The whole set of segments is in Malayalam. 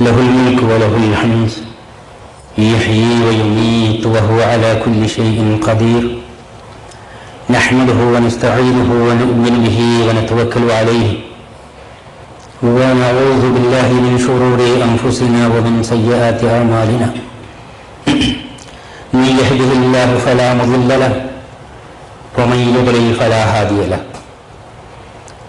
له الملك وله الحمد يحيي ويميت وهو على كل شيء قدير. نحمده ونستعينه ونؤمن به ونتوكل عليه. ونعوذ بالله من شرور أنفسنا ومن سيئات أعمالنا. من يهده الله فلا مضل له ومن يضلل فلا هادي له.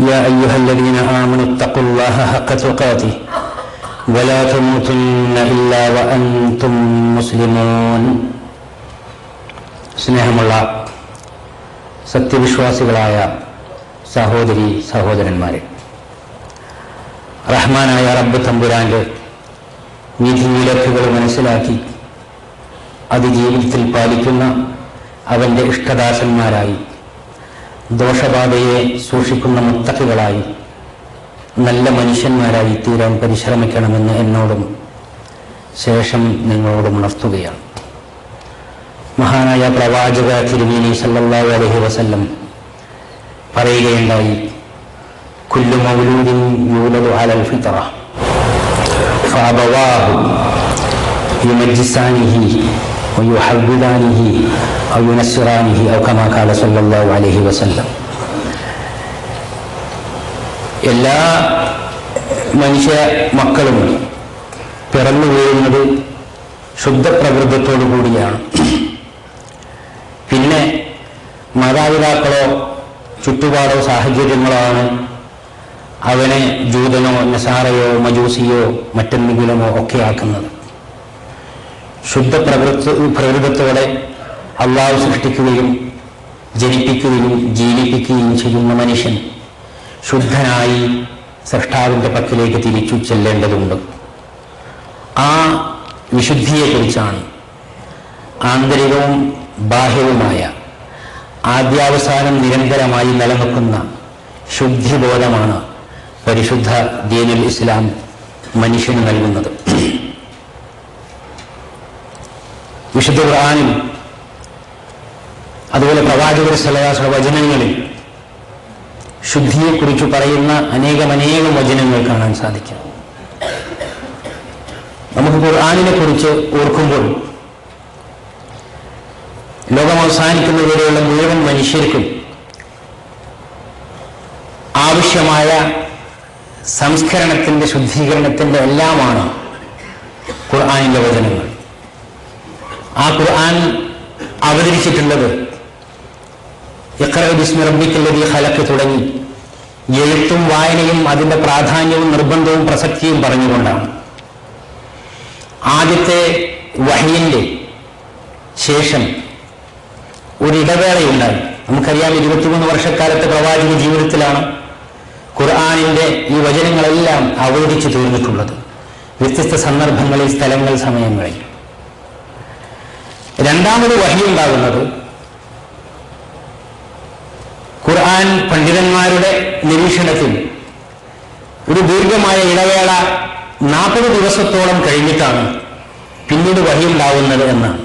يا أيها الذين آمنوا اتقوا الله حق تقاته ولا تموتن إلا وأنتم مسلمون സ്നേഹമുള്ള സത്യവിശ്വാസികളായ സഹോദരി സഹോദരന്മാരെ റഹ്മാനായ റബ്ബ് തമ്പുരാൻ്റെ വിധിവിലക്കുകൾ മനസ്സിലാക്കി അത് ജീവിതത്തിൽ പാലിക്കുന്ന അവൻ്റെ ഇഷ്ടദാസന്മാരായി ദോഷബാധയെ സൂക്ഷിക്കുന്ന മുത്തക്കുകളായി നല്ല മനുഷ്യന്മാരായി തീരാൻ പരിശ്രമിക്കണമെന്ന് എന്നോടും ശേഷം നിങ്ങളോടും ഉണർത്തുകയാണ്. മഹാനായ പ്രവാചക തിരുമേനി സല്ലാ അലഹി വസല്ലം പറയുകയുണ്ടായി കുല്ലു അലൽ أو ينسرانه أو كما قال صلى الله عليه وسلم എല്ലാ മനുഷ്യ മക്കളും പിറന്നു വീഴുന്നത് ശുദ്ധപ്രകൃതത്തോടു കൂടിയാണ് പിന്നെ മാതാപിതാക്കളോ ചുറ്റുപാടോ സാഹചര്യങ്ങളോ ആണ് അവനെ ജൂതനോ നസാറയോ മജൂസിയോ മറ്റെന്തെങ്കിലുമോ ഒക്കെ ആക്കുന്നത് ശുദ്ധ പ്രകൃത പ്രകൃതത്തോടെ അള്ളാഹു സൃഷ്ടിക്കുകയും ജനിപ്പിക്കുകയും ജീവിപ്പിക്കുകയും ചെയ്യുന്ന മനുഷ്യൻ ശുദ്ധനായി സൃഷ്ടാവിന്റെ പക്കലേക്ക് തിരിച്ചു ചെല്ലേണ്ടതുണ്ട്. ആ വിശുദ്ധിയെക്കുറിച്ചാണ് ആന്തരികവും ബാഹ്യവുമായ ആദ്യാവസാനം നിരന്തരമായി നിലനിൽക്കുന്ന ശുദ്ധിബോധമാണ് പരിശുദ്ധ ദീനുൽ ഇസ്ലാം മനുഷ്യന് നൽകുന്നത്. വിശുദ്ധ ഖുർആാനിൽ അതുപോലെ പ്രവാചകർ സലയാസ വചനങ്ങളിൽ ശുദ്ധിയെക്കുറിച്ച് പറയുന്ന അനേകമനേകം വചനങ്ങൾ കാണാൻ സാധിക്കും. നമുക്ക് ഖുർആാനിനെ കുറിച്ച് ഓർക്കുമ്പോൾ ലോകം അവസാനിക്കുന്നതുവരെയുള്ള മുഴുവൻ മനുഷ്യർക്കും ആവശ്യമായ സംസ്കരണത്തിന്റെ ശുദ്ധീകരണത്തിന്റെ എല്ലാമാണ് ഖുർആാനിന്റെ വചനങ്ങൾ. ആ ഖുർആൻ അവതരിച്ചിട്ടുള്ളത് റബ്ബിക്കല്ലതി ഖലക്ക് തുടങ്ങി. എഴുത്തും വായനയും അതിന്റെ പ്രാധാന്യവും നിർബന്ധവും പ്രസക്തിയും പറഞ്ഞുകൊണ്ടാണ്. ആദ്യത്തെ വഹിയന്റെ ശേഷം ഒരിടവേളയുണ്ടായി നമുക്കറിയാം ഇരുപത്തിമൂന്ന് വർഷക്കാലത്തെ പ്രവാചക ജീവിതത്തിലാണ് ഖുർആാനിന്റെ ഈ വചനങ്ങളെല്ലാം അവതരിച്ചു തീർന്നിട്ടുള്ളത്. വ്യത്യസ്ത സന്ദർഭങ്ങളിൽ സ്ഥലങ്ങൾ സമയങ്ങളിൽ. രണ്ടാമത് വഹിയുണ്ടാകുന്നത് ഖുർആൻ പണ്ഡിതന്മാരുടെ നിരീക്ഷണത്തിൽ ഒരു ദീർഘമായ ഇടവേള നാൽപ്പത് ദിവസത്തോളം കഴിഞ്ഞിട്ടാണ് പിന്നീട് വഴിയുണ്ടാവുന്നത് എന്നാണ്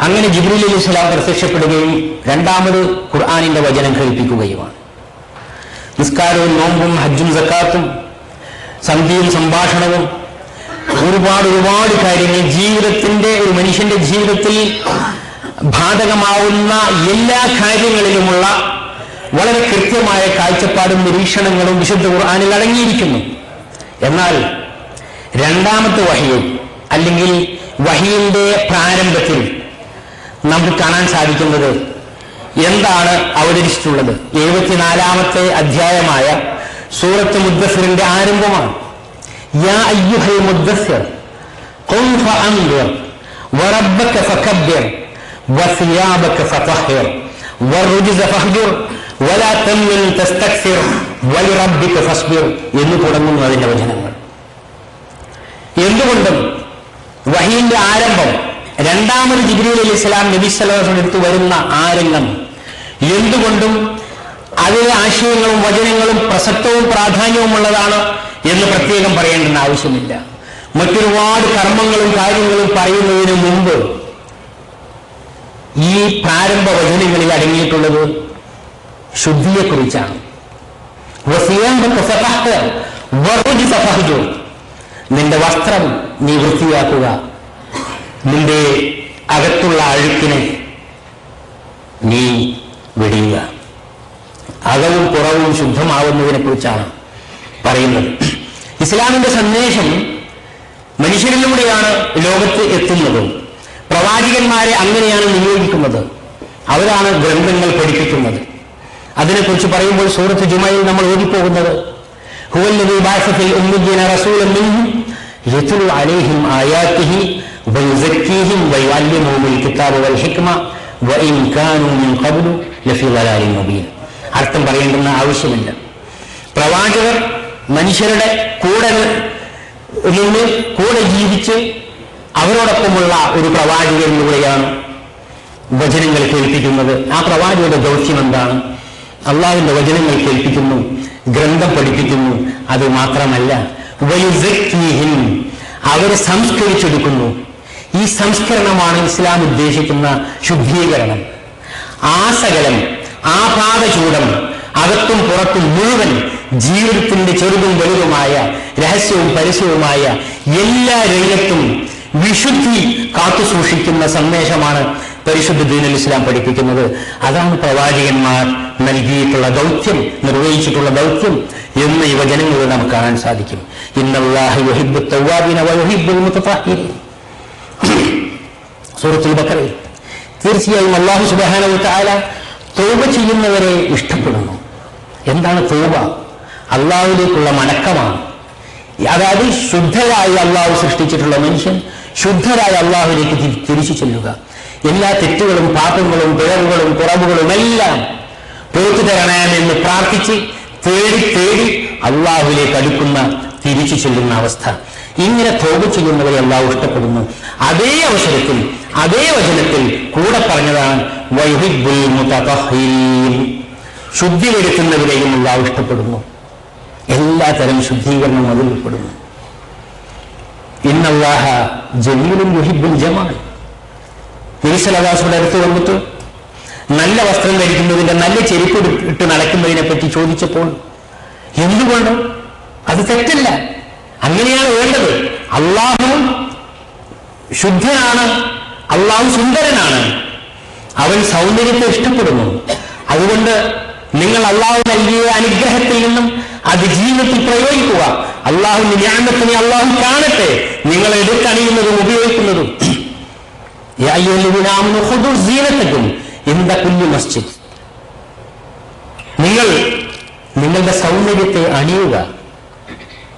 അങ്ങനെ ജിബ്രീൽ അലി ഇസ്ലാം പ്രത്യക്ഷപ്പെടുകയും രണ്ടാമത് ഖുർആാനിന്റെ വചനം കേൾപ്പിക്കുകയുമാണ്. നിസ്കാരവും നോമ്പും ഹജ്ജും സക്കാത്തും സന്ധിയും സംഭാഷണവും ഒരുപാട് ഒരുപാട് കാര്യങ്ങൾ ജീവിതത്തിന്റെ ഒരു മനുഷ്യന്റെ ജീവിതത്തിൽ ബാധകമാവുന്ന എല്ലാ കാര്യങ്ങളിലുമുള്ള വളരെ കൃത്യമായ കാഴ്ചപ്പാടും നിരീക്ഷണങ്ങളും വിശുദ്ധ ഖുർആാനിൽ അടങ്ങിയിരിക്കുന്നു. എന്നാൽ രണ്ടാമത്തെ വഹിയിൽ അല്ലെങ്കിൽ വഹിയിന്റെ പ്രാരംഭത്തിൽ നമുക്ക് കാണാൻ സാധിക്കുന്നത് എന്താണ് അവതരിച്ചിട്ടുള്ളത്. എഴുപത്തിനാലാമത്തെ അധ്യായമായ സൂറത്ത് മുദ്ദസറിന്റെ ആരംഭമാണ്. യാ അയ്യുഹൽ മുദ്ദസർ വറബ്ബക وثيابك فطهر والرجز فاهجر ولا تمن تستكثر ولربك فاصبر എന്ന് തുടങ്ങുന്നു അതിന്റെ വചനങ്ങൾ എന്തുകൊണ്ടും വഹീന്റെ ആരംഭം രണ്ടാമത് ജിബ്രീൽ അലി ഇസ്ലാം നബി സല്ലാഹുവിന്റെ അടുത്ത് വരുന്ന ആ രംഗം എന്തുകൊണ്ടും അതിലെ ആശയങ്ങളും വചനങ്ങളും പ്രസക്തവും പ്രാധാന്യവുമുള്ളതാണ് എന്ന് പ്രത്യേകം പറയേണ്ടെന്ന് ആവശ്യമില്ല മറ്റൊരുപാട് കർമ്മങ്ങളും കാര്യങ്ങളും പറയുന്നതിന് മുമ്പ് ഈ പ്രാരംഭ വചനങ്ങളിൽ അടങ്ങിയിട്ടുള്ളത് ശുദ്ധിയെക്കുറിച്ചാണ്. നിന്റെ വസ്ത്രം നീ വൃത്തിയാക്കുക. നിന്റെ അകത്തുള്ള അഴുക്കിനെ നീ വെടിയുക. അകവും പുറവും ശുദ്ധമാവുന്നതിനെ കുറിച്ചാണ് പറയുന്നത്. ഇസ്ലാമിന്റെ സന്ദേശം മനുഷ്യരിലൂടെയാണ് ലോകത്ത് എത്തുന്നത്. പ്രവാചകന്മാരെ അങ്ങനെയാണ് നിയോഗിക്കുന്നത്. അവരാണ് ഗ്രന്ഥങ്ങൾ പഠിപ്പിക്കുന്നത്. അതിനെക്കുറിച്ച് പറയുമ്പോൾ സൂറത്ത് ജുമായിൽ നമ്മൾ ഓടിപ്പോകുന്നത് അർത്ഥം പറയേണ്ടെന്ന് ആവശ്യമില്ല. പ്രവാചകർ മനുഷ്യരുടെ കൂടെ നിന്ന് കൂടെ ജീവിച്ച് അവരോടൊപ്പമുള്ള ഒരു പ്രവാചകനിലൂടെയാണ് വചനങ്ങൾ കേൾപ്പിക്കുന്നത്. ആ പ്രവാചകന്റെ ദൗത്യം എന്താണ്? അള്ളാഹുവിന്റെ വചനങ്ങൾ കേൾപ്പിക്കുന്നു ഗ്രന്ഥം പഠിപ്പിക്കുന്നു. അത് മാത്രമല്ല അവരെ സംസ്കരിച്ചെടുക്കുന്നു. ഈ സംസ്കരണമാണ് ഇസ്ലാം ഉദ്ദേശിക്കുന്ന ശുദ്ധീകരണം. ആ സകലം ആ പാതചൂടം അകത്തും പുറത്തും മുഴുവൻ ജീവിതത്തിന്റെ ചെറുതും വലുതുമായ രഹസ്യവും പരസ്യവുമായ എല്ലാ രംഗത്തും വിശുദ്ധി കാത്തു സൂക്ഷിക്കുന്ന സന്ദേശമാണ് പരിശുദ്ധ ദീനുൽ ഇസ്ലാം പഠിപ്പിക്കുന്നത്. അതാണ് പ്രവാചകന്മാർ നൽകിയിട്ടുള്ള ദൗത്യം നിർവഹിച്ചിട്ടുള്ള ദൗത്യം എന്ന് യുവജനങ്ങളിൽ നമുക്ക് കാണാൻ സാധിക്കും. സൂറത്തുൽ തീർച്ചയായും അള്ളാഹു സുബാനവു താല ചെയ്യുന്നവരെ ഇഷ്ടപ്പെടുന്നു. എന്താണ് തൗബ? അള്ളാഹുലേക്കുള്ള മടക്കമാണ്. അതായത് ശുദ്ധരായി അള്ളാഹു സൃഷ്ടിച്ചിട്ടുള്ള മനുഷ്യൻ ശുദ്ധരായ അള്ളാഹുവിലേക്ക് തി- തിരിച്ചു ചെല്ലുക. എല്ലാ തെറ്റുകളും പാപങ്ങളും പിഴവുകളും കുറവുകളും എല്ലാം പുറത്തു തരണമെന്ന് പ്രാർത്ഥിച്ച് തേടി തേടി അള്ളാഹുവിലേക്ക് അടുക്കുന്ന തിരിച്ചു ചെല്ലുന്ന അവസ്ഥ. ഇങ്ങനെ തോപ ചെയ്യുന്നവരെ അള്ളാഹു ഇഷ്ടപ്പെടുന്നു. അതേ അവസരത്തിൽ അതേ വചനത്തിൽ കൂടെ പറഞ്ഞതാണ്. ശുദ്ധി വരുത്തുന്നവരെയും അള്ളാഹു ഇഷ്ടപ്പെടുന്നു. എല്ലാ തരം ശുദ്ധീകരണം അതിൽ ഉൾപ്പെടുന്നു. ഇന്നല്ലാഹ അടുത്ത് വന്നിട്ട് നല്ല വസ്ത്രം ധരിക്കുന്നതിന്റെ നല്ല ചെരുപ്പ് ഇട്ട് നടക്കുന്നതിനെ പറ്റി ചോദിച്ചപ്പോൾ എന്തുകൊണ്ട്? അത് തെറ്റല്ല. അങ്ങനെയാണ് വേണ്ടത്. അള്ളാഹു ശുദ്ധനാണ്. അള്ളാഹു സുന്ദരനാണ്. അവൻ സൗന്ദര്യത്തെ ഇഷ്ടപ്പെടുന്നു. അതുകൊണ്ട് നിങ്ങൾ അള്ളാഹു നൽകിയ അനുഗ്രഹത്തിൽ നിന്നും അത് ജീവിതത്തിൽ പ്രയോഗിക്കുക. അള്ളാഹുവിന്റെ ജ്ഞാനത്തിനെ അള്ളാഹു കാണട്ടെ. നിങ്ങൾ എടുത്തണിയുന്നതും ഉപയോഗിക്കുന്നതും. മസ്ജിദ്. നിങ്ങൾ നിങ്ങളുടെ സൗന്ദര്യത്തെ അണിയുക.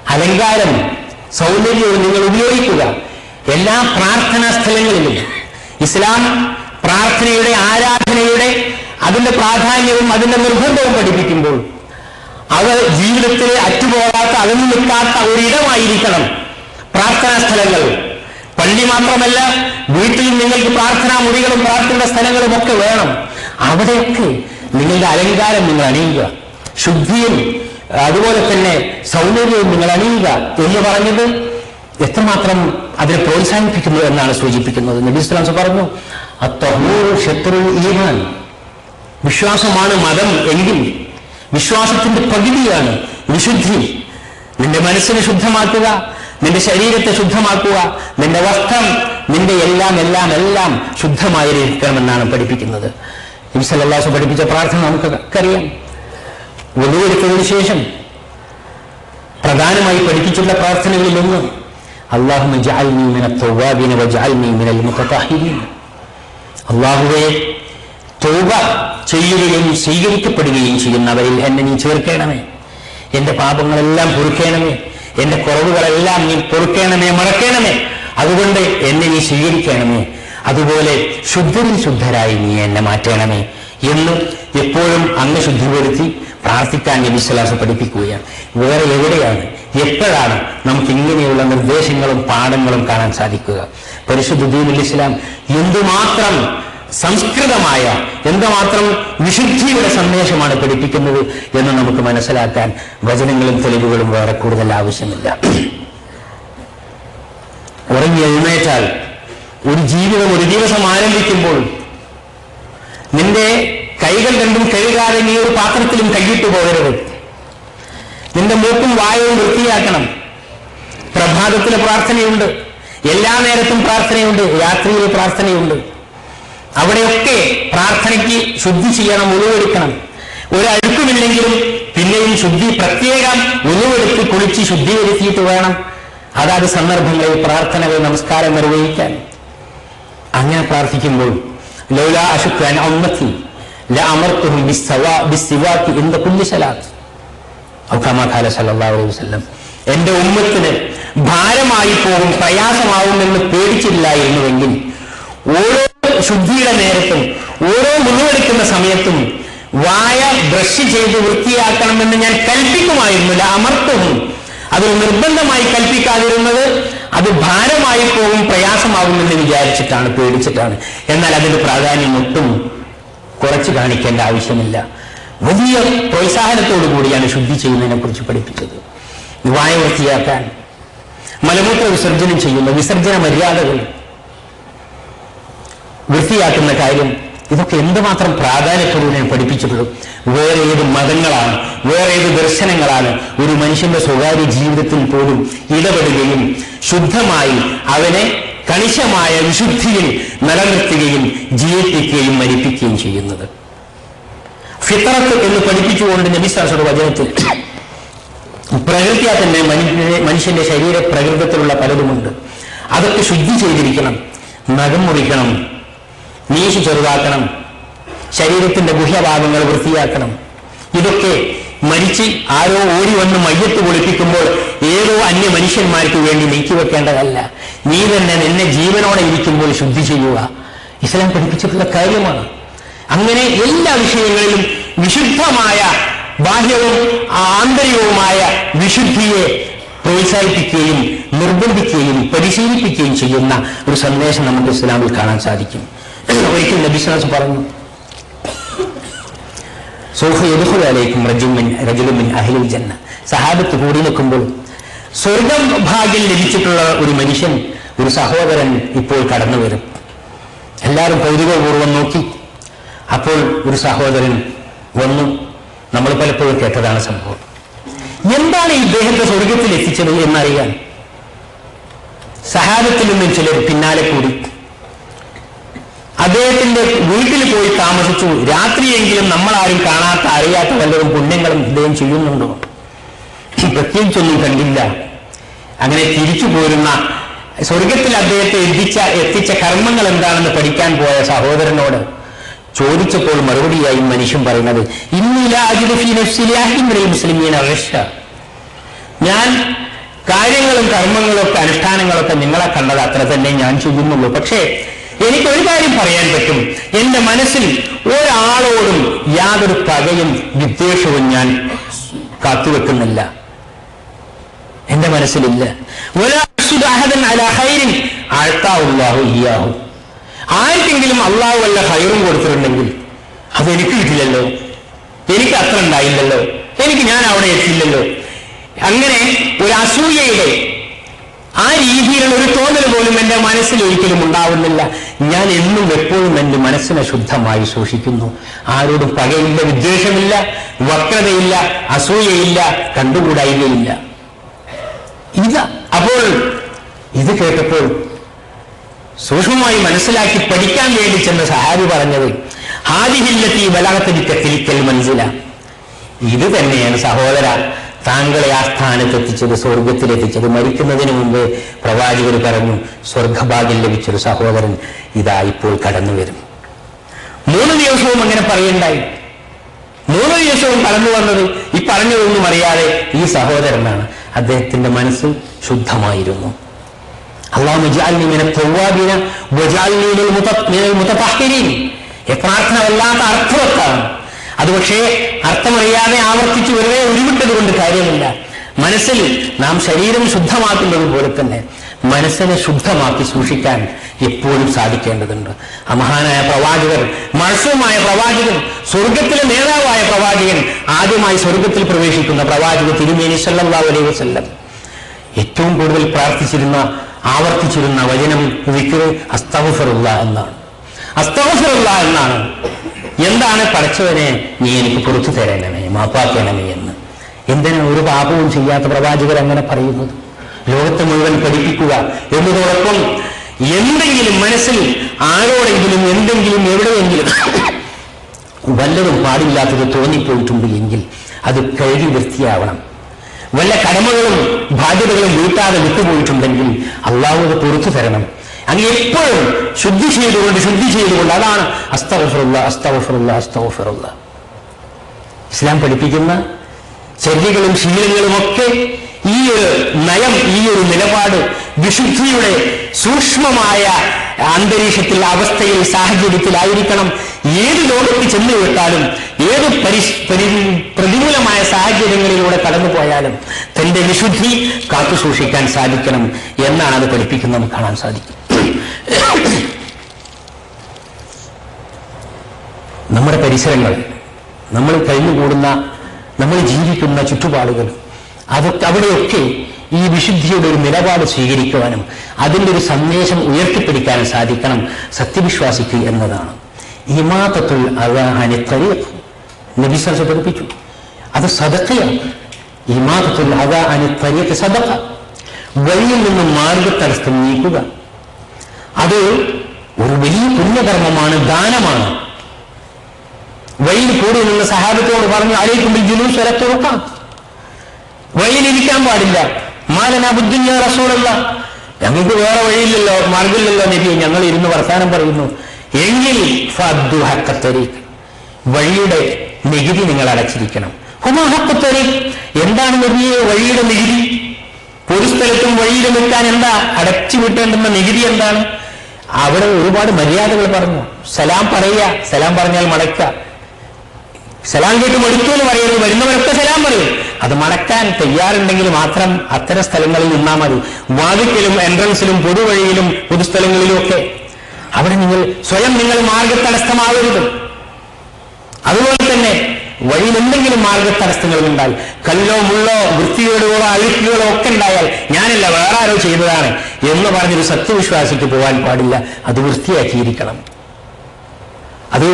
അലങ്കാരം സൗന്ദര്യവും നിങ്ങൾ ഉപയോഗിക്കുക. എല്ലാ പ്രാർത്ഥനാ സ്ഥലങ്ങളിലും ഇസ്ലാം പ്രാർത്ഥനയുടെ ആരാധനയുടെ അതിന്റെ പ്രാധാന്യവും അതിന്റെ നിർബന്ധവും പഠിപ്പിക്കുമ്പോൾ അത് ജീവിതത്തിൽ അറ്റുപോകാത്ത അകന്നു നിൽക്കാത്ത ഒരിടമായിരിക്കണം പ്രാർത്ഥനാ സ്ഥലങ്ങൾ. പള്ളി മാത്രമല്ല വീട്ടിൽ നിങ്ങൾക്ക് പ്രാർത്ഥനാ മുറികളും പ്രാർത്ഥന സ്ഥലങ്ങളും ഒക്കെ വേണം. അവിടെയൊക്കെ നിങ്ങളുടെ അലങ്കാരം നിങ്ങൾ അണിയുക. ശുദ്ധിയും അതുപോലെ തന്നെ സൗന്ദര്യവും നിങ്ങൾ അണിയുക എന്ന് പറഞ്ഞത് എത്രമാത്രം അതിനെ പ്രോത്സാഹിപ്പിക്കുന്നു എന്നാണ് സൂചിപ്പിക്കുന്നത്. നബി പറഞ്ഞു അത്തഹൂർ ശത്രു ഈമാൻ. വിശ്വാസമാണ് മതം എങ്കിൽ വിശ്വാസത്തിന്റെ പകുതിയാണ് വിശുദ്ധി. നിന്റെ മനസ്സിനെ ശുദ്ധമാക്കുക നിന്റെ ശരീരത്തെ ശുദ്ധമാക്കുക നിന്റെ വസ്ത്രം നിന്റെ എല്ലാം എല്ലാം എല്ലാം ശുദ്ധമായിരിക്കണമെന്നാണ് പഠിപ്പിക്കുന്നത്. ഇംസലല്ലാസ് പഠിപ്പിച്ച പ്രാർത്ഥന നമുക്ക് അറിയാം. ഒന്നുകൊടുത്തതിന് ശേഷം പ്രധാനമായി പഠിപ്പിച്ചുള്ള പ്രാർത്ഥനകളിൽ ഒന്ന് അള്ളാഹു അള്ളാഹുവെ തൗബ ചെയ്യുകയും സ്വീകരിക്കപ്പെടുകയും ചെയ്യുന്നവരിൽ എന്നെ നീ ചേർക്കണമേ. എന്റെ പാപങ്ങളെല്ലാം പൊറുക്കണമേ. എന്റെ കുറവുകളെല്ലാം നീ പൊറുക്കണമേ മറക്കണമേ. അതുകൊണ്ട് എന്നെ നീ സ്വീകരിക്കണമേ. അതുപോലെ ശുദ്ധരിൽ ശുദ്ധരായി നീ എന്നെ മാറ്റണമേ എന്ന് എപ്പോഴും അങ്ങ് ശുദ്ധിപ്പെടുത്തി പ്രാർത്ഥിക്കാൻ വിശ്വാസം പഠിപ്പിക്കുകയാണ്. വേറെ എവിടെയാണ്? എപ്പോഴാണ് നമുക്ക് ഇങ്ങനെയുള്ള നിർദ്ദേശങ്ങളും പാഠങ്ങളും കാണാൻ സാധിക്കുക? പരിശുദ്ധ ദീനുൽ ഇസ്ലാം എന്തുമാത്രം സംസ്കൃതമായ എന്തുമാത്രം വിശുദ്ധിയുടെ സന്ദേശമാണ് പഠിപ്പിക്കുന്നത് എന്ന് നമുക്ക് മനസ്സിലാക്കാൻ വചനങ്ങളും തെളിവുകളും വേറെ കൂടുതൽ ആവശ്യമില്ല. ഉറങ്ങി എഴുന്നേറ്റാൽ ഒരു ജീവിതം ഒരു ദിവസം ആരംഭിക്കുമ്പോൾ നിന്റെ കൈകൾ രണ്ടും കഴുകാതെ നീ ഒരു പാത്രത്തിലും കൈയിട്ട് പോകരുത്. നിന്റെ മൂക്കും വായവും വൃത്തിയാക്കണം. പ്രഭാതത്തിലെ പ്രാർത്ഥനയുണ്ട്. എല്ലാ നേരത്തും പ്രാർത്ഥനയുണ്ട്. രാത്രിയിൽ പ്രാർത്ഥനയുണ്ട്. അവിടെയൊക്കെ പ്രാർത്ഥനയ്ക്ക് ശുദ്ധി ചെയ്യണം ഉരുവെടുക്കണം ഒരു അഴുക്കുമില്ലെങ്കിലും പിന്നെയും ശുദ്ധി പ്രത്യേകം ഉരുവെടുത്ത് കുളിച്ച് ശുദ്ധീകരിച്ചിട്ട് വേണം. അതാത് സന്ദർഭങ്ങളിൽ പ്രാർത്ഥനകൾ നമസ്കാരം നിർവഹിക്കാൻ. അങ്ങനെ പ്രാർത്ഥിക്കുമ്പോൾ ലൗല അശുക്കാൻ അമ്മത്തി എന്റെ ഉമ്മത്തിന് ഭാരമായി പോകും പ്രയാസമാവും എന്ന് പേടിച്ചില്ലായിരുന്നുവെങ്കിൽ ഓരോ ശുദ്ധിയുടെ നേരത്തും ഓരോ മുഴുവെടുക്കുന്ന സമയത്തും വായ ബ്രഷ് ചെയ്ത് വൃത്തിയാക്കണമെന്ന് ഞാൻ കൽപ്പിക്കുമായിരുന്നില്ല അമർത്തവും അത് നിർബന്ധമായി കൽപ്പിക്കാതിരുന്നത് അത് ഭാരമായി പോകും പ്രയാസമാകുമെന്ന് വിചാരിച്ചിട്ടാണ് പേടിച്ചിട്ടാണ്. എന്നാൽ അതിന്റെ പ്രാധാന്യം ഒട്ടും കുറച്ച് കാണിക്കേണ്ട ആവശ്യമില്ല. വലിയ പ്രോത്സാഹനത്തോടു കൂടിയാണ് ശുദ്ധി ചെയ്യുന്നതിനെ കുറിച്ച് പഠിപ്പിച്ചത്. വായ വൃത്തിയാക്കാൻ. മലമൂത്ര വിസർജനം ചെയ്യുന്ന വിസർജന മര്യാദകൾ. വൃത്തിയാക്കുന്ന കാര്യം. ഇതൊക്കെ എന്തുമാത്രം പ്രാധാന്യപ്പെടുന്ന പഠിപ്പിച്ചിട്ടുള്ളത് വേറെ ഏത് മതങ്ങളാണ് വേറെ ഏത് ദർശനങ്ങളാണ് ഒരു മനുഷ്യന്റെ സ്വകാര്യ ജീവിതത്തിൽ പോലും ഇടപെടുകയും ശുദ്ധമായി അവനെ കണിശമായ വിശുദ്ധിയിൽ നിലനിർത്തുകയും ജീവിപ്പിക്കുകയും മരിപ്പിക്കുകയും ചെയ്യുന്നത്. ഫിത്രത്ത് എന്ന് പഠിപ്പിച്ചുകൊണ്ട് നബിസാസയുടെ വചനത്തിൽ പ്രകൃതിയാ തന്നെ മനുഷ്യന്റെ ശരീര പ്രകൃതത്തിലുള്ള പലതുമുണ്ട്. അതൊക്കെ ശുദ്ധി ചെയ്തിരിക്കണം നഖം മുറിക്കണം മീശ ചെറുതാക്കണം. ശരീരത്തിന്റെ ഗുഹ്യഭാഗങ്ങൾ വൃത്തിയാക്കണം. ഇതൊക്കെ മരിച്ച് ആരോ ഓടി വന്ന് മയ്യത്ത് കുളിപ്പിക്കുമ്പോൾ ഏതോ അന്യ മനുഷ്യന്മാർക്ക് വേണ്ടി നീക്കി വെക്കേണ്ടതല്ല. നീ തന്നെ നിന്നെ ജീവനോടെ ഇരിക്കുമ്പോൾ ശുദ്ധി ചെയ്യുക. ഇസ്ലാം പഠിപ്പിച്ചിട്ടുള്ള കാര്യമാണ്. അങ്ങനെ എല്ലാ വിഷയങ്ങളിലും വിശുദ്ധമായ ബാഹ്യവും ആന്തരികവുമായ വിശുദ്ധിയെ പ്രോത്സാഹിപ്പിക്കുകയും നിർബന്ധിക്കുകയും പരിശീലിപ്പിക്കുകയും ചെയ്യുന്ന ഒരു സന്ദേശം നമുക്ക് ഇസ്ലാമിൽ കാണാൻ സാധിക്കും. ഒരിക്കൽ നബിസ്ലാസ് പറഞ്ഞു. സഹാബത്ത് കൂടി നിൽക്കുമ്പോൾ സ്വർഗം ഭാഗ്യം ലഭിച്ചിട്ടുള്ള ഒരു മനുഷ്യൻ ഒരു സഹോദരൻ ഇപ്പോൾ കടന്നു വരും. എല്ലാവരും കൗതുകപൂർവം നോക്കി. അപ്പോൾ ഒരു സഹോദരൻ വന്നു. നമ്മൾ പലപ്പോഴും കേട്ടതാണ് സംഭവം. എന്താണ് ഇദ്ദേഹത്തെ സ്വർഗത്തിൽ എത്തിച്ചത് എന്നറിയാൻ? സഹാബത്തിൽ നിന്നും ചിലർ പിന്നാലെ കൂടി. അദ്ദേഹത്തിന്റെ വീട്ടിൽ പോയി താമസിച്ചു. രാത്രിയെങ്കിലും നമ്മൾ ആരും കാണാത്ത അറിയാത്ത വല്ലതും പുണ്യങ്ങളും ഇദ്ദേഹം ചെയ്യുന്നുണ്ടോ? പ്രത്യേകിച്ചൊന്നും കണ്ടില്ല. അങ്ങനെ തിരിച്ചു പോരുന്ന സ്വർഗത്തിൽ അദ്ദേഹത്തെ എത്തിച്ച എത്തിച്ച കർമ്മങ്ങൾ എന്താണെന്ന് പഠിക്കാൻ പോയ സഹോദരനോട് ചോദിച്ചപ്പോൾ മറുപടിയായി മനുഷ്യൻ പറയുന്നത് ഞാൻ കാര്യങ്ങളും കർമ്മങ്ങളൊക്കെ അനുഷ്ഠാനങ്ങളൊക്കെ നിങ്ങളെ കണ്ടത് അത്ര തന്നെ ഞാൻ ചെയ്യുന്നുള്ളൂ. പക്ഷേ എനിക്ക് ഒരു കാര്യം പറയാൻ പറ്റും. എന്റെ മനസ്സിൽ ഒരാളോടും യാതൊരു പകയും വിദ്വേഷവും ഞാൻ കാത്തുവെക്കുന്നില്ല. എന്റെ മനസ്സിലില്ല. ആർക്കെങ്കിലും അള്ളാഹു വല്ല ഹൈറും കൊടുത്തിട്ടുണ്ടെങ്കിൽ അതെനിക്ക് കിട്ടില്ലല്ലോ. എനിക്ക് അത്ര ഉണ്ടായില്ലല്ലോ. എനിക്ക് ഞാൻ അവിടെ എത്തില്ലല്ലോ അങ്ങനെ ഒരു അസൂയയുടെ ആ രീതിയിലുള്ള ഒരു തോന്നൽ പോലും എന്റെ മനസ്സിൽ ഒരിക്കലും ഉണ്ടാവുന്നില്ല. ഞാൻ എന്നും എപ്പോഴും എന്റെ മനസ്സിനെ ശുദ്ധമായി സൂക്ഷിക്കുന്നു. ആരോടും പകയില്ല വിദ്വേഷമില്ല വക്രതയില്ല അസൂയയില്ല കണ്ടുകൂടായികയില്ല ഇത് അപ്പോൾ ഇത് കേട്ടപ്പോൾ സൂക്ഷ്മമായി മനസ്സിലാക്കി പഠിക്കാൻ വേണ്ടി ചെന്ന സഹാബി പറഞ്ഞത് ഹാദിഹില്ലത്തി ബലാഗത്തിരിക്ക തിരിക്കൽ മനസ്സില ഇത് തന്നെയാണ് സഹോദര താങ്കളെ ആ സ്ഥാനത്തെത്തിച്ചത് സ്വർഗത്തിലെത്തിച്ചത് മരിക്കുന്നതിന് മുമ്പ് പ്രവാചകർ പറഞ്ഞു സ്വർഗഭാഗ്യം ലഭിച്ചൊരു സഹോദരൻ ഇതാ ഇപ്പോൾ കടന്നു വരും മൂന്ന് ദിവസവും അങ്ങനെ പറയുണ്ടായി. മൂന്ന് ദിവസവും കടന്നു വന്നത് ഈ പറഞ്ഞതൊന്നും അറിയാതെ ഈ സഹോദരനാണ്. അദ്ദേഹത്തിന്റെ മനസ്സ് ശുദ്ധമായിരുന്നു. അള്ളാഹു പ്രാർത്ഥന വല്ലാത്ത അർത്ഥവത്താണ്. അത് പക്ഷേ അർത്ഥമറിയാതെ ആവർത്തിച്ചു വെറുതെ ഉരുവിട്ടത് കൊണ്ട് കാര്യമില്ല. മനസ്സിൽ നാം ശരീരം ശുദ്ധമാക്കുന്നത് പോലെ തന്നെ മനസ്സിനെ ശുദ്ധമാക്കി സൂക്ഷിക്കാൻ എപ്പോഴും സാധിക്കേണ്ടതുണ്ട്. ആ മഹാനായ പ്രവാചകൻ മത്സവമായ പ്രവാചകൻ സ്വർഗത്തിലെ നേതാവായ പ്രവാചകൻ ആദ്യമായി സ്വർഗത്തിൽ പ്രവേശിക്കുന്ന പ്രവാചക തിരുമേനി സല്ലല്ലാഹു അലൈഹി വസല്ലം. ഏറ്റവും കൂടുതൽ പ്രാർത്ഥിച്ചിരുന്ന ആവർത്തിച്ചിരുന്ന വചനം വിക്ര് അസ്തഫറുള്ള എന്നാണ്. അസ്തഫറുള്ള എന്നാണ്. എന്താണ് പഠിച്ചവനെ നീ എനിക്ക് പുറത്തു തരണമേ മാപ്പാക്കണമേ എന്ന്. എന്തിനാ ഒരു പാപവും ചെയ്യാത്ത പ്രവാചകർ അങ്ങനെ പറയുന്നത്? ലോകത്തെ മുഴുവൻ പഠിപ്പിക്കുക എന്നതോടൊപ്പം എന്തെങ്കിലും മനസ്സിൽ ആരോടെങ്കിലും എന്തെങ്കിലും എവിടെയെങ്കിലും വല്ലതും പാടില്ലാത്തത് തോന്നിപ്പോയിട്ടുണ്ട് എങ്കിൽ അത് കഴുകി വൃത്തിയാവണം. വല്ല കടമകളും ബാധ്യതകളും വീട്ടാതെ വിട്ടുപോയിട്ടുണ്ടെങ്കിൽ അള്ളാഹു അത് പുറത്തു തരണം. അങ്ങ് എപ്പോഴും ശുദ്ധി ചെയ്തുകൊണ്ട് ശുദ്ധി ചെയ്തുകൊണ്ട്. അതാണ് അസ്തവഫറുള്ള അസ്തവഫറുള്ള അസ്തവഫറുള്ള ഇസ്ലാം പഠിപ്പിക്കുന്ന ശീലങ്ങളും ഒക്കെ ഈ ഒരു നയം ഈ ഒരു നിലപാട് വിശുദ്ധിയുടെ സൂക്ഷ്മമായ അന്തരീക്ഷത്തിൽ അവസ്ഥയിൽ സാഹചര്യത്തിലായിരിക്കണം. ഏത് ലോകത്ത് ചെന്നു വിട്ടാലും ഏത് പരി പരി പ്രതികൂലമായ സാഹചര്യങ്ങളിലൂടെ കടന്നു പോയാലും തന്റെ വിശുദ്ധി കാത്തുസൂക്ഷിക്കാൻ സാധിക്കണം എന്നാണ് അത് പഠിപ്പിക്കുന്നത് കാണാൻ സാധിക്കും. നമ്മുടെ പരിസരങ്ങൾ നമ്മൾ കഴിഞ്ഞുകൂടുന്ന നമ്മൾ ജീവിക്കുന്ന ചുറ്റുപാടുകൾ അതൊക്കെ അവിടെയൊക്കെ ഈ വിശുദ്ധിയുടെ ഒരു നിലപാട് സ്വീകരിക്കുവാനും അതിന്റെ ഒരു സന്ദേശം ഉയർത്തിപ്പിടിക്കാനും സാധിക്കണം സത്യവിശ്വാസിക്ക് എന്നതാണ്. ഇമാത്തത്തുൽ അള്ളാഹാനെ നബി സൽസ പഠിപ്പിച്ചു. അത് സദക്കയാണ് ഇമാത്തത്തുൽ അള്ളാഹാനെ തരീഖ് സദക്ക വഴിയിൽ നിന്നും മാർഗത്തടസ്സം നീക്കുക. അത് ഒരു വലിയ പുണ്യകർമ്മമാണ് ദാനമാണ്. വഴിയിൽ കൂടി നിന്ന് സഹാബത്തോട് പറഞ്ഞു അലൈക്കുമ്പിൽ ജുലൂസ് വരെ തുറക്കാം വഴിയിലിരിക്കാൻ പാടില്ല. മാലന ബുദ്ധിഞ്ഞ റസൂലല്ല. ഞങ്ങൾക്ക് വേറെ വഴിയില്ലല്ലോ മാർഗമില്ലല്ലോ നബി. ഞങ്ങൾ ഇരുന്ന് വർത്താനം പറയുന്നു. എങ്കിൽ വഴിയുടെ നികുതി നിങ്ങൾ അടച്ചിരിക്കണം. ഹുമാ ഹക്കത്തരീഖ് എന്താണ് നബിയെ വഴിയുടെ നികുതി? ഒരു സ്ഥലത്തും വഴിയിൽ നിൽക്കാൻ എന്താ? അടച്ചു വിട്ടേണ്ടുന്ന നികുതി എന്താണ്? അവിടെ ഒരുപാട് മര്യാദകൾ പറഞ്ഞു. സലാം പറയുക സലാം പറഞ്ഞാൽ മടക്ക സലാം കേട്ട് മടുത്തു എന്ന് പറയുന്നത് വരുന്നവരൊക്കെ സലാം പറയും. അത് മടക്കാൻ തയ്യാറുണ്ടെങ്കിൽ മാത്രം അത്തരം സ്ഥലങ്ങളിൽ നിന്നാൽ മതി. വാതിക്കലും എൻട്രൻസിലും പൊതുവഴിയിലും പൊതുസ്ഥലങ്ങളിലും ഒക്കെ. അവിടെ നിങ്ങൾ സ്വയം നിങ്ങൾ മാർഗത്തടസ്സമാവരുത് അതുപോലെ തന്നെ വഴിയിൽ എന്തെങ്കിലും മാർഗത്തടസ്സങ്ങൾ ഉണ്ടായി കല്ലോ മുള്ളോ വൃത്തികേടുകളോ അഴുക്കുകളോ ഒക്കെ ഉണ്ടായാൽ ഞാനല്ല വേറെ ആരോ ചെയ്തതാണ് എന്ന് പറഞ്ഞൊരു സത്യവിശ്വാസിക്ക് പോകാൻ പാടില്ല. അത് വൃത്തിയാക്കിയിരിക്കണം. അത്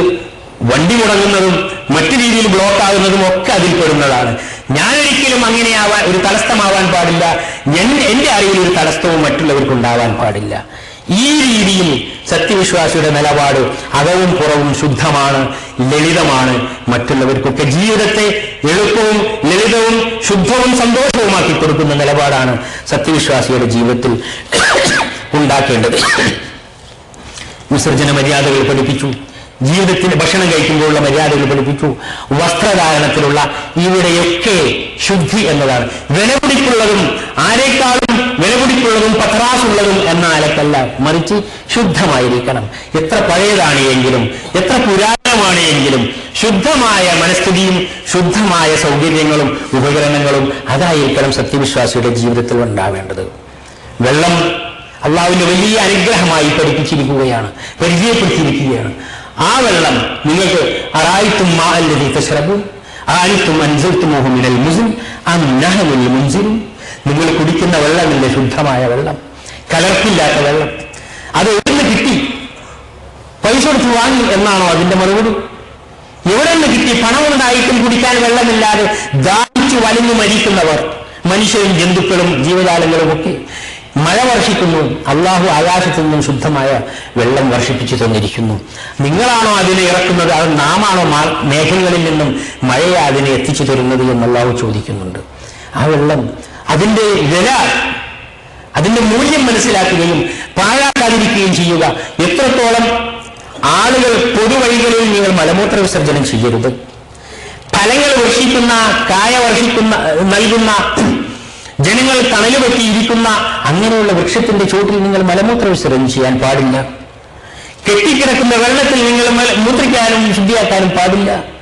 വണ്ടി മുടങ്ങുന്നതും മറ്റു രീതിയിൽ ബ്ലോക്ക് ആകുന്നതും ഒക്കെ അതിൽ പെടുന്നതാണ്. ഞാൻ ഒരിക്കലും അങ്ങനെയാവാൻ ഒരു തടസ്സമാവാൻ പാടില്ല. എന്റെ അറിവിൽ ഒരു തടസ്സവും മറ്റുള്ളവർക്ക് ഉണ്ടാവാൻ പാടില്ല. ഈ രീതിയിൽ സത്യവിശ്വാസിയുടെ നിലപാട് അകവും പുറവും ശുദ്ധമാണ് ലളിതമാണ്. മറ്റുള്ളവർക്കൊക്കെ ജീവിതത്തെ എളുപ്പവും ലളിതവും ശുദ്ധവും സന്തോഷവുമാക്കി കൊടുക്കുന്ന നിലപാടാണ് സത്യവിശ്വാസിയുടെ ജീവിതത്തിൽ ഉണ്ടാക്കേണ്ടത്. വിസർജന മര്യാദകൾ പഠിപ്പിച്ചു. ജീവിതത്തിന് ഭക്ഷണം കഴിക്കുമ്പോഴുള്ള മര്യാദകൾ പഠിപ്പിച്ചു. വസ്ത്രധാരണത്തിലുള്ള ഇവിടെയൊക്കെ ശുദ്ധി എന്നതാണ്. വിലപിടിപ്പുള്ളതും ആരെക്കാളും വിലപിടിപ്പുള്ളതും പത്രാസുള്ളതും എന്ന ആലക്കല്ല മറിച്ച് ശുദ്ധമായിരിക്കണം. എത്ര പഴയതാണ് എങ്കിലും എത്ര പുരാതനമാണ് എങ്കിലും ശുദ്ധമായ മനസ്ഥിതിയും ശുദ്ധമായ സൗകര്യങ്ങളും ഉപകരണങ്ങളും അതായിരിക്കണം സത്യവിശ്വാസിയുടെ ജീവിതത്തിൽ ഉണ്ടാവേണ്ടത്. വെള്ളം അള്ളാഹുവിന്റെ വലിയ അനുഗ്രഹമായി പഠിപ്പിച്ചിരിക്കുകയാണ് പരിചയപ്പെടുത്തിയിരിക്കുകയാണ്. ആ വെള്ളം നിങ്ങൾക്ക് അറായിത്തും മാ അല്ലതി തശ്രബും ആലിത്തും അൻസൽത്തുമോഹു മിനൽ മുസിൻ അം മുൻസിലും നിങ്ങൾ കുടിക്കുന്ന വെള്ളമില്ല ശുദ്ധമായ വെള്ളം കലർപ്പില്ലാത്ത വെള്ളം. അത് എവിടുന്ന് കിട്ടി? പൈസ കൊടുത്ത് വാങ്ങി എന്നാണോ അതിന്റെ മറുപടി? എവിടെ നിന്ന് കിട്ടി? പണമുണ്ടായിട്ടും കുടിക്കാൻ വെള്ളമില്ലാതെ ദാഹിച്ചു വലിഞ്ഞു മരിക്കുന്നവർ മനുഷ്യരും ജന്തുക്കളും ജീവജാലങ്ങളും ഒക്കെ. മഴ വർഷിക്കുന്നു. അള്ളാഹു ആകാശത്തു നിന്നും ശുദ്ധമായ വെള്ളം വർഷിപ്പിച്ചു തന്നിരിക്കുന്നു. നിങ്ങളാണോ അതിനെ ഇറക്കുന്നത്? അത് നാമാണോ മേഘങ്ങളിൽ നിന്നും മഴയെ അതിനെ എത്തിച്ചു തരുന്നത് എന്ന് അള്ളാഹു ചോദിക്കുന്നുണ്ട്. ആ വെള്ളം അതിന്റെ വില അതിന്റെ മൂല്യം മനസ്സിലാക്കുകയും പാഴാക്കാതിരിക്കുകയും ചെയ്യുക. എത്രത്തോളം ആളുകൾ പൊതുവഴികളിൽ നിങ്ങൾ മലമൂത്ര വിസർജനം ചെയ്യരുത്. ഫലങ്ങൾ വർഷിക്കുന്ന കായ വർഷിക്കുന്ന നൽകുന്ന ജനങ്ങൾ തണൽ പറ്റിയിരിക്കുന്ന അങ്ങനെയുള്ള വൃക്ഷത്തിന്റെ ചോട്ടിൽ നിങ്ങൾ മലമൂത്ര വിസർജനം ചെയ്യാൻ പാടില്ല. കെട്ടിക്കിടക്കുന്ന വെള്ളത്തിൽ നിങ്ങൾ മൂത്രിക്കാനും ശുദ്ധിയാക്കാനും പാടില്ല.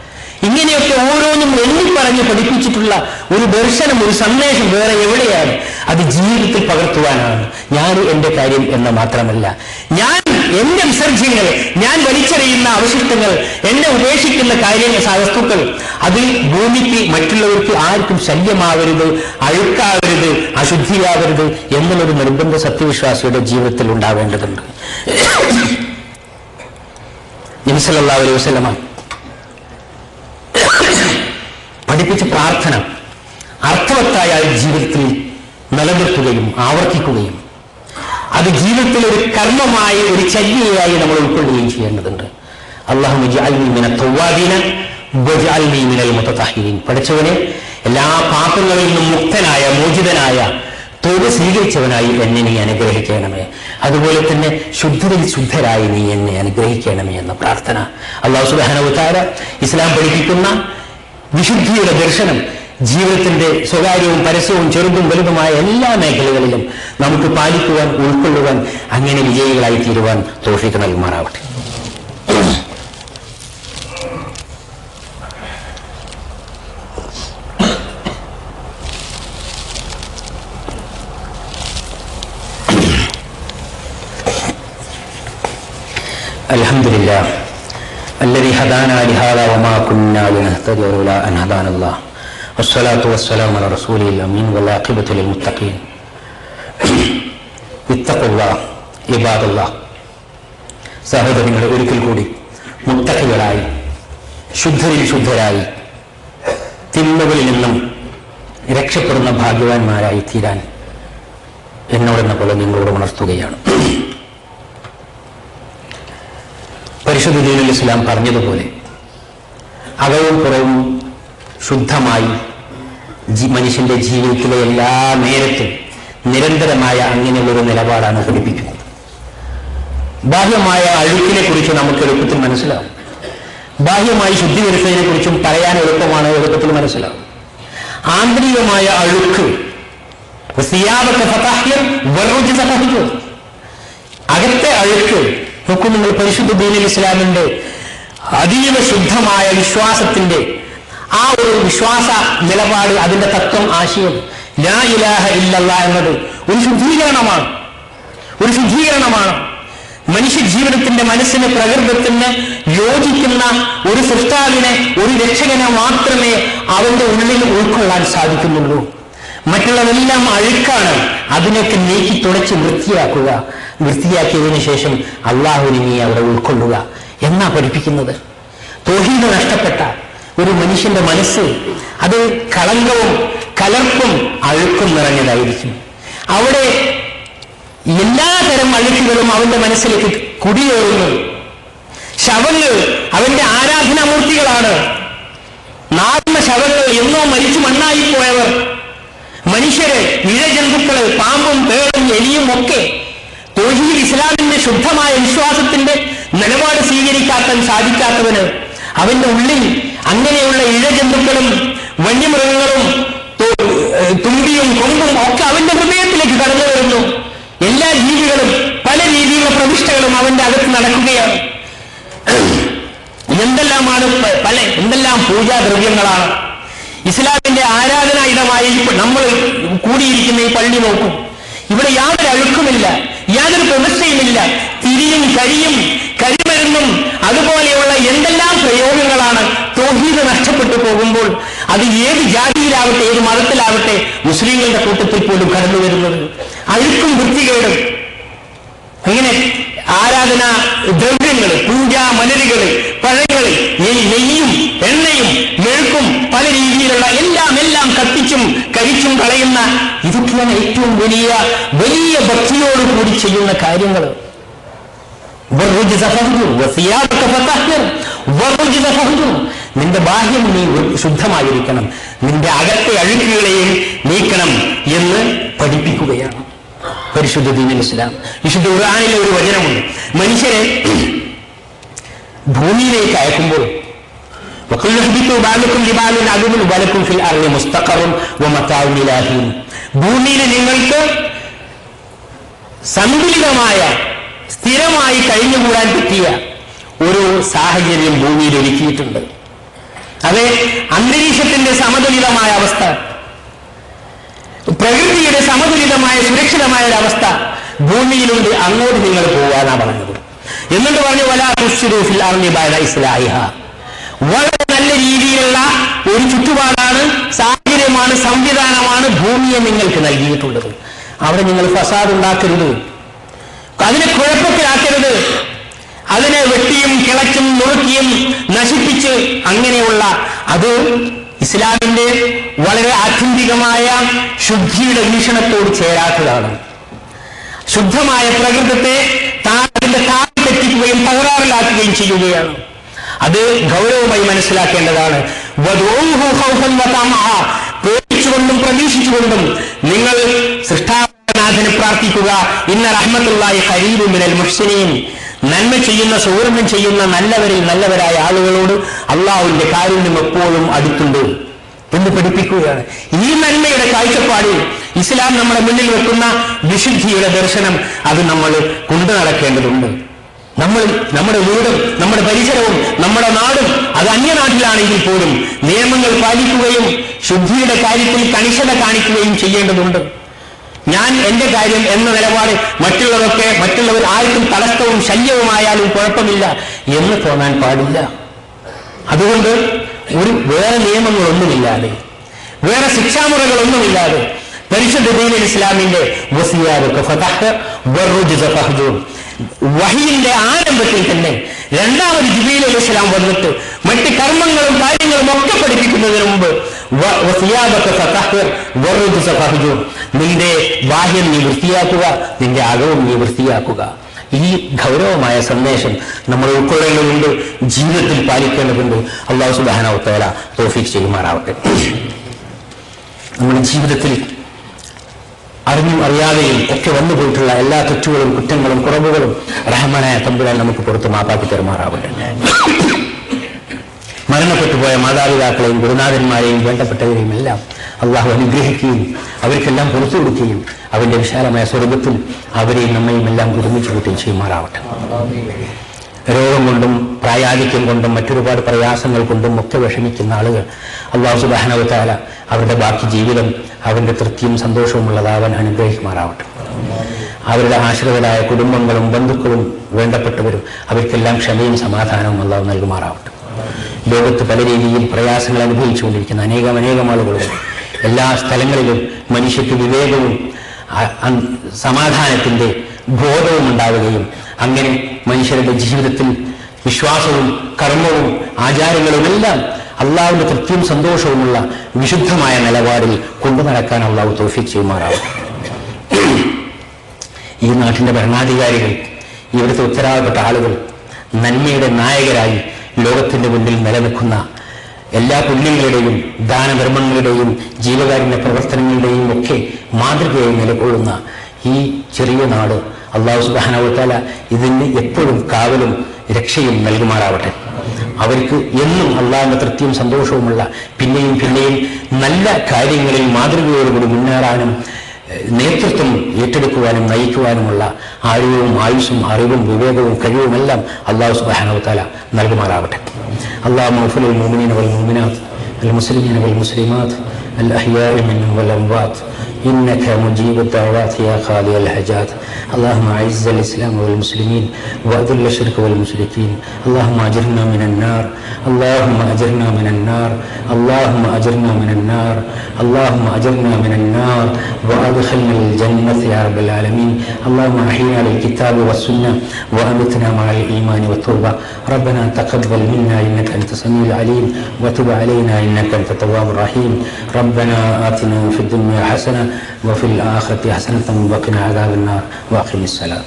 ഇങ്ങനെയൊക്കെ ഓരോന്നും എണ്ണി പറഞ്ഞ് പഠിപ്പിച്ചിട്ടുള്ള ഒരു ദർശനം ഒരു സന്ദേശം വേറെ എവിടെയാണ്? അത് ജീവിതത്തിൽ പകർത്തുവാനാണ്. ഞാൻ എന്റെ കാര്യം എന്ന് മാത്രമല്ല. ഞാൻ എന്റെ വിസർജ്യങ്ങൾ ഞാൻ വലിച്ചെറിയുന്ന അവശിഷ്ടങ്ങൾ എന്നെ ഉപേക്ഷിക്കുന്ന കാര്യങ്ങൾ വസ്തുക്കൾ അത് ഭൂമിക്ക് മറ്റുള്ളവർക്ക് ആർക്കും ശല്യമാവരുത് അഴുക്കാവരുത് അശുദ്ധിയാവരുത് എന്നുള്ളൊരു നിർബന്ധ സത്യവിശ്വാസിയുടെ ജീവിതത്തിൽ ഉണ്ടാവേണ്ടതുണ്ട്. നബിസല്ലാ അലൈഹി പഠിപ്പിച്ച പ്രാർത്ഥന അർത്ഥവത്തായ ജീവിതത്തിൽ നിലനിർത്തുകയും ആവർത്തിക്കുകയും അത് ജീവിതത്തിൽ ഒരു കർമ്മമായി ഒരു ചര്യയായി നമ്മൾ ഉൾക്കൊള്ളുകയും ചെയ്യേണ്ടതുണ്ട്. അള്ളാഹു പഠിച്ചവനെ എല്ലാ പാപങ്ങളിൽ നിന്നും മുക്തനായ മോചിതനായ തൊഴിൽ സ്വീകരിച്ചവനായി എന്നെ നീ അനുഗ്രഹിക്കണമേ. അതുപോലെ തന്നെ ശുദ്ധരിൽ ശുദ്ധരായി നീ എന്നെ അനുഗ്രഹിക്കണമേ എന്ന പ്രാർത്ഥന. അള്ളാഹു സുബാനവതാര ഇസ്ലാം പഠിപ്പിക്കുന്ന വിശുദ്ധിയുടെ ദർശനം ജീവിതത്തിന്റെ സ്വകാര്യവും പരസ്യവും ചെറുതും വലുതുമായ എല്ലാ മേഖലകളിലും നമുക്ക് പാലിക്കുവാൻ ഉൾക്കൊള്ളുവാൻ അങ്ങനെ വിജയികളായി തീരുവാൻ തോഫിക്ക് നൽകുമാറാവട്ടെ الحمد لله الذي هدانا لهذا وما كنا لنهتدي لولا ان هدانا الله والصلاة والسلام على رسوله الأمين والعاقبة للمتقين اتقوا الله عباد الله സഹോദരങ്ങളെ ഒരിക്കൽ കൂടി മുത്തക്കികളായി ശുദ്ധരിൽ ശുദ്ധരായി തിന്മകളിൽ നിന്നും രക്ഷപ്പെടുന്ന ഭാഗ്യവാന്മാരായി തീരാൻ എന്നോടെന്ന പോലെ നിങ്ങളോട് ഉണർത്തുകയാണ് പരിശുദ്ധ ദീനുൽ ഇസ്ലാം പറഞ്ഞതുപോലെ അകവും പുറവും ശുദ്ധമായി മനുഷ്യന്റെ ജീവിതത്തിലെ എല്ലാ നേരത്തും നിരന്തരമായ അങ്ങനെയുള്ളൊരു നിലപാടാണ് പഠിപ്പിക്കുന്നത്. ബാഹ്യമായ അഴുക്കിനെ കുറിച്ച് നമുക്ക് എളുപ്പത്തിൽ മനസ്സിലാവും. ബാഹ്യമായി ശുദ്ധി വരുത്തതിനെ കുറിച്ചും പറയാൻ എളുപ്പമാണ് എളുപ്പത്തിൽ മനസ്സിലാവും. ആന്തരികമായ അഴുക്ക് അകത്തെ അഴുക്ക് നോക്കൂ നിങ്ങൾ പരിശുദ്ധ ദീനിൽ ഇസ്ലാമിന്റെ അതീവ ശുദ്ധമായ വിശ്വാസത്തിന്റെ ആ ഒരു വിശ്വാസ നിലപാട് അതിന്റെ തത്വം ആശയം. ലാ ഇലാഹ ഇല്ലല്ല എന്നത് ഒരു ശുദ്ധീകരണമാണ്. ഒരു ശുദ്ധീകരണമാണ്. മനുഷ്യ ജീവിതത്തിന്റെ മനസ്സിന് പ്രകൃതത്തിന് യോജിക്കുന്ന ഒരു സൃഷ്ടാവിനെ ഒരു രക്ഷകനെ മാത്രമേ അവന്റെ ഉള്ളിൽ ഉൾക്കൊള്ളാൻ സാധിക്കുന്നുള്ളൂ. മറ്റുള്ളതെല്ലാം അഴുക്കാണ്. അതിനൊക്കെ നീക്കി തുടച്ച് വൃത്തിയാക്കുക. വൃത്തിയാക്കിയതിനു ശേഷം അള്ളാഹുവിനെ അവിടെ ഉൾക്കൊള്ളുക. എന്നാ പഠിപ്പിക്കുന്നത്? തോഹീദ് നഷ്ടപ്പെട്ട ഒരു മനുഷ്യന്റെ മനസ്സ് അത് കളങ്കവും കലർപ്പും അഴുക്കും നിറഞ്ഞതായിരിക്കും. അവിടെ എല്ലാതരം അഴുക്കുകളും അവന്റെ മനസ്സിലേക്ക് കുടിയേറുന്നു. ശവങ്ങൾ അവന്റെ ആരാധനാമൂർത്തികളാണ്. നാർന്ന ശവങ്ങൾ എന്നോ മരിച്ചു മണ്ണായി പോയവർ മനുഷ്യരെ ഇഴജന്തുക്കൾ പാമ്പും പേടും എലിയും ഒക്കെ തോഹീൽ ഇസ്ലാമിന്റെ ശുദ്ധമായ വിശ്വാസത്തിന്റെ നിലപാട് സ്വീകരിക്കാക്കാൻ സാധിക്കാത്തവന് അവന്റെ ഉള്ളിൽ അങ്ങനെയുള്ള ഇഴജന്തുക്കളും വന്യമൃഗങ്ങളും തുമ്പിയും കൊമ്പും ഒക്കെ അവന്റെ ഹൃദയത്തിലേക്ക് കടന്നു വരുന്നു. എല്ലാ ജീവികളും പല രീതിയിലുള്ള പ്രതിഷ്ഠകളും അവന്റെ അകത്ത് നടക്കുകയാണ്. എന്തെല്ലാമാണ് പല എന്തെല്ലാം പൂജാദ്രവ്യങ്ങളാണ്. ഇസ്ലാമിന്റെ ആരാധനാ ഇടമായി നമ്മൾ കൂടിയിരിക്കുന്ന ഈ പള്ളി നോക്കും. ഇവിടെ യാതൊരു അഴുക്കുമില്ല യാതൊരു പ്രതിഷ്ഠയുമില്ല തിരിയും കരിയും കരിമരുന്നും അതുപോലെയുള്ള എന്തെല്ലാം പ്രയോഗങ്ങളാണ് തോഹീദ് നഷ്ടപ്പെട്ടു പോകുമ്പോൾ അത് ഏത് ജാതിയിലാവട്ടെ ഏത് മതത്തിലാവട്ടെ മുസ്ലിങ്ങളുടെ കൂട്ടത്തിൽ പോലും കടന്നു വരുന്നത്. അഴുക്കും വൃത്തികേടും. അങ്ങനെ ആരാധന ദ്രവ്യങ്ങൾ പൂജാ മലരുകൾ പഴങ്ങൾ നെയ്യും എണ്ണയും മെഴുക്കും പല രീതിയിലുള്ള എല്ലാം എല്ലാം കത്തിച്ചും കഴിച്ചും കളയുന്ന ഇതൊക്കെയാണ് ഏറ്റവും വലിയ വലിയ ഭക്തിയോട് കൂടി ചെയ്യുന്ന കാര്യങ്ങൾ നിന്റെ ബാഹ്യം നീ ശുദ്ധമായിരിക്കണം. നിന്റെ അകത്തെ അഴുക്കുകളെയും നീക്കണം എന്ന് പഠിപ്പിക്കുകയാണ് പരിശുദ്ധ ദീൻ ഇസ്ലാം. വിശുദ്ധ ഉറാനിലെ ഒരു വചനമുണ്ട്. മനുഷ്യരെ ഭൂമിയിലേക്ക് അയക്കുമ്പോൾ ഭൂമിയിൽ നിങ്ങൾക്ക് സന്തുലിതമായ സ്ഥിരമായി കഴിഞ്ഞുകൂടാൻ പറ്റിയ ഒരു സാഹചര്യം ഭൂമിയിൽ ഒരുക്കിയിട്ടുണ്ട്. അത് അന്തരീക്ഷത്തിന്റെ സമതുലിതമായ അവസ്ഥ പ്രകൃതിയുടെ സമതുലിതമായ സുരക്ഷിതമായ ഒരു അവസ്ഥ ഭൂമിയിലുണ്ട്. അങ്ങോട്ട് നിങ്ങൾ പോകാനാ പറഞ്ഞത്. എന്നിട്ട് പറഞ്ഞു വലാ വളരെ നല്ല രീതിയിലുള്ള ഒരു ചുറ്റുപാടാണ് സാഹചര്യമാണ് സംവിധാനമാണ് ഭൂമിയെ നിങ്ങൾക്ക് നൽകിയിട്ടുള്ളത്. അവിടെ നിങ്ങൾ ഫസാദ് ഉണ്ടാക്കരുത്. അതിനെ കുഴപ്പത്തിലാക്കരുത്. അതിനെ വെട്ടിയും കിളച്ചും നുറുക്കിയും നശിപ്പിച്ച് അങ്ങനെയുള്ള അത് ഇസ്ലാമിന്റെ വളരെ ആത്യന്തികമായ ശുദ്ധിയുടെ വീക്ഷണത്തോട് ചേരാത്തതാണ്. ശുദ്ധമായ പ്രകൃതത്തെ താൻ അതിന്റെ താഴെ തെറ്റിക്കുകയും തകരാറിലാക്കുകയും ചെയ്യുകയാണ്. അത് ഗൗരവമായി മനസ്സിലാക്കേണ്ടതാണ്. പേടിച്ചുകൊണ്ടും പ്രതീക്ഷിച്ചുകൊണ്ടും നിങ്ങൾ സൃഷ്ടാനാഥനെ പ്രാർത്ഥിക്കുക. ഇന്ന റഹ്മത്തുള്ള ഹരീബ് മിനൽ മുഹ്സിനീൻ. നന്മ ചെയ്യുന്ന സൗരഭ്യം ചെയ്യുന്ന നല്ലവരിൽ നല്ലവരായ ആളുകളോട് അള്ളാഹുവിന്റെ കാരുണ്യം എപ്പോഴും അടുത്തുണ്ട് എന്ന് പഠിപ്പിക്കുകയാണ്. ഈ നന്മയുടെ കാഴ്ചപ്പാടിൽ ഇസ്ലാം നമ്മുടെ മുന്നിൽ വെക്കുന്ന വിശുദ്ധിയുടെ ദർശനം അത് നമ്മൾ കൊണ്ടു നടക്കേണ്ടതുണ്ട്. നമ്മൾ നമ്മുടെ വീടും നമ്മുടെ പരിസരവും നമ്മുടെ നാടും അത് അന്യനാട്ടിലാണെങ്കിൽ പോലും നിയമങ്ങൾ പാലിക്കുകയും ശുദ്ധിയുടെ കാര്യത്തിൽ കണിശത കാണിക്കുകയും ചെയ്യേണ്ടതുണ്ട്. ഞാൻ എന്റെ കാര്യം എന്ന നിലപാട് മറ്റുള്ളവരൊക്കെ മറ്റുള്ളവർ ആർക്കും തടസ്സവും ശല്യവുമായാലും കുഴപ്പമില്ല എന്ന് തോന്നാൻ പാടില്ല അതുകൊണ്ട് ഒരു വേറെ നിയമങ്ങളൊന്നുമില്ലാതെ വേറെ ശിക്ഷാമുറകളൊന്നുമില്ലാതെ പരിശുദ്ധ ദീനുൽ ഇസ്ലാമിന്റെ. വഹിയിന്റെ ആരംഭത്തിൽ തന്നെ രണ്ടാമത് ജിബീൽ ഇസ്ലാം വന്നിട്ട് മറ്റ് കർമ്മങ്ങളും കാര്യങ്ങളും ഒക്കെ പഠിപ്പിക്കുന്നതിന് മുമ്പ് വസിയാതൊക്കെ ഫതഹ് വെറുതെ ഫഹ്ജൂർ. നിന്റെ ബാഹ്യം നീ വൃത്തിയാക്കുക നിന്റെ അകവും നീ വൃത്തിയാക്കുക. ഈ ഗൗരവമായ സന്ദേശം നമ്മൾ ഉൾക്കൊള്ളേണ്ടതുണ്ട് ജീവിതത്തിൽ പാലിക്കേണ്ടതുണ്ട്. അള്ളാഹു സുബാനവത്തേല തോഫിക് ചെയ്യുമാറാവട്ടെ. നമ്മുടെ ജീവിതത്തിൽ അറിഞ്ഞും അറിയാതെയും ഒക്കെ വന്നു പോയിട്ടുള്ള എല്ലാ തെറ്റുകളും കുറ്റങ്ങളും കുറവുകളും റഹ്മാനായ തമ്പുരാൻ നമുക്ക് പുറത്ത് മാപ്പാക്കി തെരുമാറാവട്ടെ. മരണപ്പെട്ടു പോയ മാതാപിതാക്കളെയും ഗുരുനാഥന്മാരെയും വേണ്ടപ്പെട്ടവരെയും എല്ലാം അള്ളാഹു അനുഗ്രഹിക്കുകയും അവർക്കെല്ലാം പുറത്തു കൊടുക്കുകയും അവന്റെ വിശാലമായ സ്വർഗത്തിൽ അവരെയും നമ്മയും എല്ലാം ഒരുമിച്ച് കൂട്ടുകയും ചെയ്യുമാറാവട്ടെ. രോഗം കൊണ്ടും പ്രായാധിക്യം കൊണ്ടും മറ്റൊരുപാട് പ്രയാസങ്ങൾ കൊണ്ടും ഒക്കെ വിഷമിക്കുന്ന ആളുകൾ അള്ളാഹു സുബാനവത്താല അവരുടെ ബാക്കി ജീവിതം അവന്റെ തൃപ്തിയും സന്തോഷവും സന്തോഷവുമുള്ളതാവാൻ അനുഗ്രഹിക്കുമാറാവട്ടെ. അവരുടെ ആശ്രിതരായ കുടുംബങ്ങളും ബന്ധുക്കളും വേണ്ടപ്പെട്ടവരും അവർക്കെല്ലാം ക്ഷമയും സമാധാനവും അള്ളാഹു നൽകുമാറാവട്ടെ. ലോകത്ത് പല രീതിയിൽ പ്രയാസങ്ങൾ അനുഭവിച്ചുകൊണ്ടിരിക്കുന്ന അനേകം അനേകം ആളുകളും എല്ലാ സ്ഥലങ്ങളിലും മനുഷ്യക്ക് വിവേകവും സമാധാനത്തിന്റെ ബോധവും ഉണ്ടാവുകയും അങ്ങനെ മനുഷ്യരുടെ ജീവിതത്തിൽ വിശ്വാസവും കർമ്മവും ആചാരങ്ങളും എല്ലാം അള്ളാഹുവിന്റെ തൃപ്തിയും സന്തോഷവുമുള്ള വിശുദ്ധമായ നിലപാടിൽ കൊണ്ടു നടക്കാൻ അള്ളാഹു തോഫിക് ചെയ്യുമാറാവും ഈ നാട്ടിന്റെ ഭരണാധികാരികൾ ഇവിടുത്തെ ഉത്തരവാദപ്പെട്ട ആളുകൾ നന്മയുടെ നായകരായി ലോകത്തിന്റെ മുന്നിൽ നിലനിൽക്കുന്ന എല്ലാ പുണ്യങ്ങളുടെയും ദാനധർമ്മങ്ങളുടെയും ജീവകാരുണ്യ പ്രവർത്തനങ്ങളുടെയും ഒക്കെ മാതൃകയായി നിലകൊള്ളുന്ന ഈ ചെറിയ നാട് അള്ളാഹു സുബാനവത്താല ഇതിന് എപ്പോഴും കാവലും രക്ഷയും നൽകുമാറാവട്ടെ. അവർക്ക് എന്നും അള്ളാഹിന്റെ തൃപ്തിയും സന്തോഷവുമുള്ള പിന്നെയും പിന്നെയും നല്ല കാര്യങ്ങളിൽ മാതൃകയോടുകൂടി മുന്നേറാനും നേതൃത്വം ഏറ്റെടുക്കുവാനും നയിക്കുവാനുമുള്ള ആരോഗ്യവും ആയുസ്സും അറിവും വിവേകവും കഴിവുമെല്ലാം അള്ളാഹു സുബാനവത്താല നൽകുമാറാവട്ടെ അള്ളാഹു മൗഫുൽ المؤمنين والمؤمنات المسلمين والمسلمات الأحياء منهم والأموات إنك مجيب الدعوات يا خالي الحاجات. اللهم أعز الإسلام والمسلمين وأذل الشرك والمشركين. اللهم أجرنا من النار. اللهم أجرنا من النار. اللهم أجرنا من النار. اللهم أجرنا من النار. وأدخلنا الجنة يا رب العالمين. اللهم أحينا للكتاب والسنة وأمتنا مع الإيمان والتوبة. ربنا تقبل منا إنك أنت السميع العليم. وتب علينا إنك أنت التواب الرحيم. ربنا آتنا في الدنيا حسنة وفي الآخرة حسنة وقنا عذاب النار وأقم الصلاة.